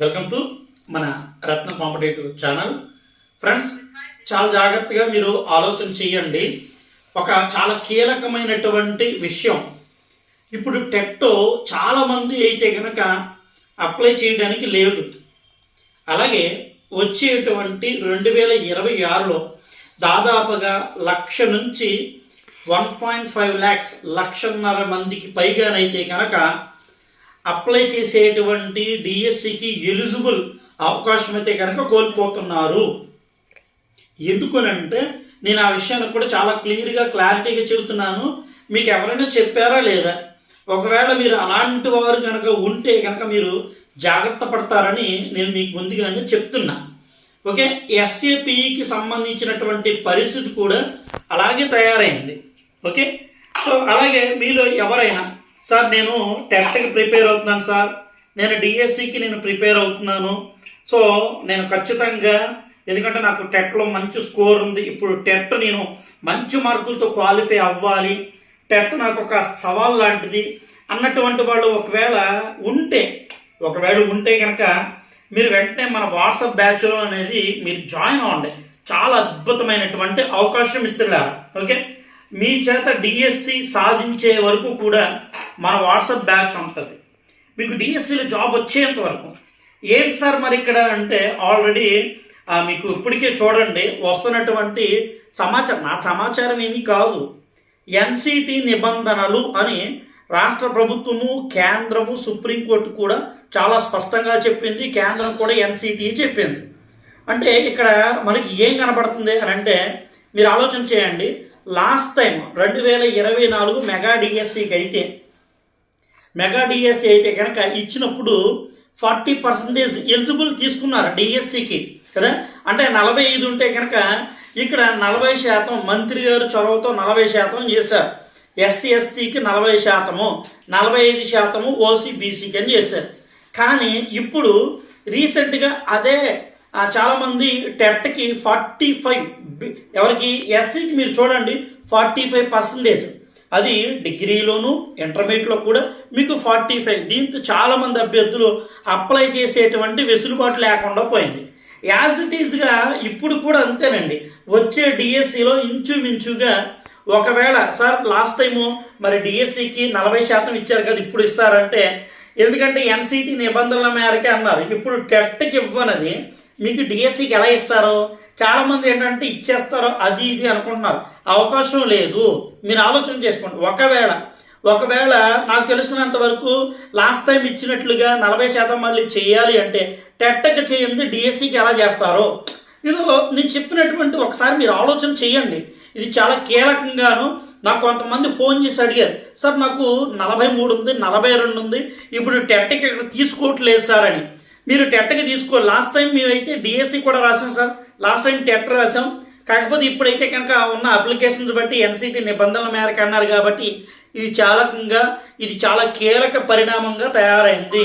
Welcome to మన రత్న competitive channel. Friends చాలా జాగ్రత్తగా మీరు ఆలోచన చేయండి. ఒక చాలా కీలకమైనటువంటి విషయం. ఇప్పుడు టెట్టో చాలామంది అయితే కనుక అప్లై చేయడానికి లేదు. అలాగే వచ్చేటువంటి రెండు వేల ఇరవై ఆరులో దాదాపుగా లక్ష నుంచి వన్ పాయింట్ ఫైవ్ ల్యాక్స్ లక్షన్నర మందికి పైగానైతే కనుక అప్లై చేసేటువంటి డిఎస్సికి ఎలిజిబుల్ అవకాశం అయితే కనుక కోల్పోతున్నారు. ఎందుకునంటే నేను ఆ విషయాన్ని కూడా చాలా క్లియర్గా క్లారిటీగా చెబుతున్నాను. మీకు ఎవరైనా చెప్పారా లేదా? ఒకవేళ మీరు అలాంటి వారు కనుక ఉంటే కనుక మీరు జాగ్రత్త పడతారని నేను మీకు ముందుగానే చెప్తున్నా. ఓకే? ఎస్ఏపిఈకి సంబంధించినటువంటి పరిస్థితి కూడా అలాగే తయారైంది. ఓకే? సో అలాగే మీలో ఎవరైనా సార్ నేను టెట్కి ప్రిపేర్ అవుతున్నాను సార్. నేను డిఎస్సికి నేను ప్రిపేర్ అవుతున్నాను. సో నేను ఖచ్చితంగా ఎందుకంటే నాకు టెట్లో మంచి స్కోర్ ఉంది. ఇప్పుడు టెట్ నేను మంచి మార్కులతో క్వాలిఫై అవ్వాలి. టెట్ నాకు ఒక సవాల్ లాంటిది. అన్నటువంటి వాళ్ళు ఒకవేళ ఉంటే ఒకవేళ ఉంటే కనుక మీరు వెంటనే మన వాట్సాప్ బ్యాచ్లో అనేది మీరు జాయిన్ అవ్వండి. చాలా అద్భుతమైనటువంటి అవకాశం ఇస్తున్నారా. ఓకే? మీ చేత డిఎస్సి సాధించే వరకు కూడా మన వాట్సాప్ బ్యాచ్ ఉంటుంది. మీకు డిఎస్సిలో జాబ్ వచ్చేంత వరకు ఏంటి సార్ మరి ఇక్కడ అంటే ఆల్రెడీ మీకు ఇప్పటికే చూడండి వస్తున్నటువంటి సమాచారం. నా సమాచారం ఏమీ కాదు. ఎన్సిటి నిబంధనలు అని రాష్ట్ర ప్రభుత్వము కేంద్రము సుప్రీంకోర్టు కూడా చాలా స్పష్టంగా చెప్పింది. కేంద్రం కూడా ఎన్సిటి చెప్పింది. అంటే ఇక్కడ మనకి ఏం కనపడుతుంది అని అంటే మీరు ఆలోచన చేయండి. లాస్ట్ టైం రెండు వేల ఇరవై నాలుగు మెగా డిఎస్సికి అయితే మెగా డిఎస్సి అయితే కనుక ఇచ్చినప్పుడు ఫార్టీ పర్సెంటేజ్ ఎలిజిబుల్ తీసుకున్నారు డిఎస్సికి కదా? అంటే నలభై ఐదు ఉంటే కనుక ఇక్కడ నలభై శాతం మంత్రి గారు చొరవతో నలభై శాతం చేశారు. ఎస్సీ ఎస్టీకి నలభై శాతము నలభై ఐదు శాతము ఓసీ బీసీకి అని చేశారు. కానీ ఇప్పుడు రీసెంట్గా అదే చాలామంది టెట్కి ఫార్టీ ఫైవ్ ఎవరికి ఎస్సీకి మీరు చూడండి ఫార్టీ ఫైవ్ పర్సంటేజ్. అది డిగ్రీలోను ఇంటర్మీడియట్లో కూడా మీకు ఫార్టీ ఫైవ్. దీంతో చాలామంది అభ్యర్థులు అప్లై చేసేటువంటి వెసులుబాటు లేకుండా పోయింది. యాజ్ ఇట్ ఈజ్గా ఇప్పుడు కూడా అంతేనండి. వచ్చే డిఎస్సిలో ఇంచుమించుగా ఒకవేళ సార్ లాస్ట్ టైము మరి డిఎస్సికి నలభై శాతం ఇచ్చారు కదా ఇప్పుడు ఇస్తారంటే ఎందుకంటే ఎన్సిటి నిబంధనల మేరకే అన్నారు. ఇప్పుడు టెట్కి ఇవ్వనది మీకు డిఎస్సికి ఎలా ఇస్తారో చాలామంది ఏంటంటే ఇచ్చేస్తారో అది ఇది అనుకుంటున్నారు. అవకాశం లేదు. మీరు ఆలోచన చేసుకోండి. ఒకవేళ ఒకవేళ నాకు తెలిసినంత వరకు లాస్ట్ టైం ఇచ్చినట్లుగా నలభై శాతం మళ్ళీ చేయాలి అంటే టెట్టకి చేయండి డిఎస్సికి ఎలా చేస్తారో. ఇది నేను చెప్పినటువంటి ఒకసారి మీరు ఆలోచన చేయండి. ఇది చాలా కీలకంగాను నాకు కొంతమంది ఫోన్ చేసి అడిగారు. సార్ నాకు నలభై మూడు ఉంది నలభై రెండు ఉంది. ఇప్పుడు టెట్కి ఇక్కడ తీసుకోవట్లేదు సార్ అని. మీరు టెట్కి తీసుకో లాస్ట్ టైం అయితే డిఎస్సి కూడా రాసాం సార్. లాస్ట్ టైం టెట్ రాసాం కాకపోతే ఇప్పుడైతే కనుక ఉన్న అప్లికేషన్స్ బట్టి ఎన్సిటి నిబంధనల మేరకు అన్నారు కాబట్టి ఇది చాలకంగా ఇది చాలా కీలక పరిణామంగా తయారైంది.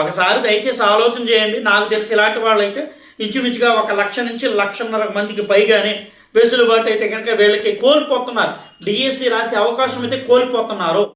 ఒకసారి దయచేసి ఆలోచన చేయండి. నాకు తెలిసి ఇలాంటి వాళ్ళైతే ఇంచుమించుగా ఒక లక్ష నుంచి లక్షన్నర మందికి పైగానే వెసులుబాటు అయితే కనుక వీళ్ళకి కోల్పోతున్నారు. డిఎస్సి రాసే అవకాశం అయితే కోల్పోతున్నారు.